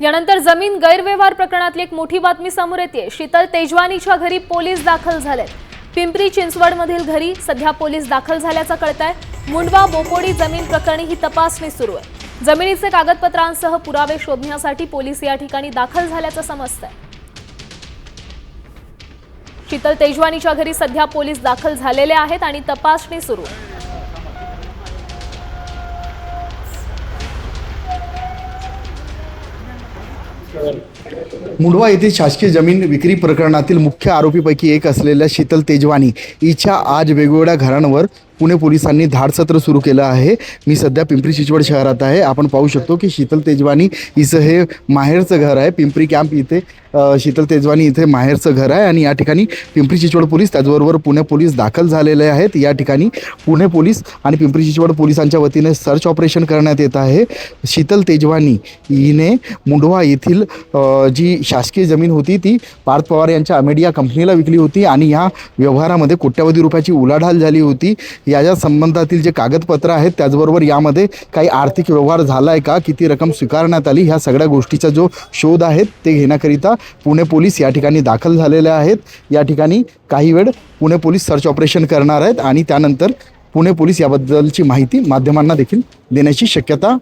यानंतर जमीन गैरव्यवहार प्रकरणातली एक मोठी बातमी समोर येते शीतल तेजवानीच्या घरी पोलीस दाखल झालेत. पिंपरी चिंचवडमधील घरी सध्या पोलीस दाखल झाल्याचं कळतंय. मुंडवा बोपोडी जमीन प्रकरणी ही तपासणी सुरू आहे. जमिनीचे कागदपत्रांसह पुरावे शोधण्यासाठी पोलीस या ठिकाणी दाखल झाल्याचं समजतंय. शीतल तेजवानीच्या घरी सध्या पोलीस दाखल झालेले आहेत आणि तपासणी सुरू आहे. मुंडवा येथील शासकीय जमीन विक्री प्रकरणातील मुख्य आरोपीपैकी एक असलेल्या शीतल तेजवानी. हिच्या आज वेगवेगळ्या घरांवर पुणे पोलिसांनी धाडसत्र सुरू केलं आहे. मी सध्या पिंपरी चिंचवड शहरात आहे. आपण पाहू शकतो की शीतल तेजवानी हिचं हे माहेरचं घर आहे. पिंपरी कॅम्प इथे शीतल तेजवानी इथे माहेरचं घर आहे आणि या ठिकाणी पिंपरी चिंचवड पोलीस त्याचबरोबर पुणे पोलीस दाखल झालेले आहेत. या ठिकाणी पुणे पोलीस आणि पिंपरी चिंचवड पोलिसांच्या वतीने सर्च ऑपरेशन करण्यात येत आहे. शीतल तेजवानी हिने मुंडवा येथील जी शासकीय जमीन होती ती पार्थ पवार यांच्या अमेडिया कंपनीला विकली होती आणि या व्यवहारामध्ये कोट्यवधी रुपयाची उलाढाल झाली होती. याच्या संबंधातील जे कागदपत्र आहेत त्याचबरोबर यामध्ये काही आर्थिक व्यवहार झाला आहे का? किती रक्कम स्वीकारण्यात आली? ह्या सगळ्या गोष्टीचा जो शोध आहे ते घेण्याकरिता पुणे पोलीस या ठिकाणी दाखल झालेले आहेत. या ठिकाणी काही वेळ पुणे पोलीस सर्च ऑपरेशन करणार आहेत आणि त्यानंतर पुणे पोलीस याबद्दलची माहिती माध्यमांना देखील देण्याची शक्यता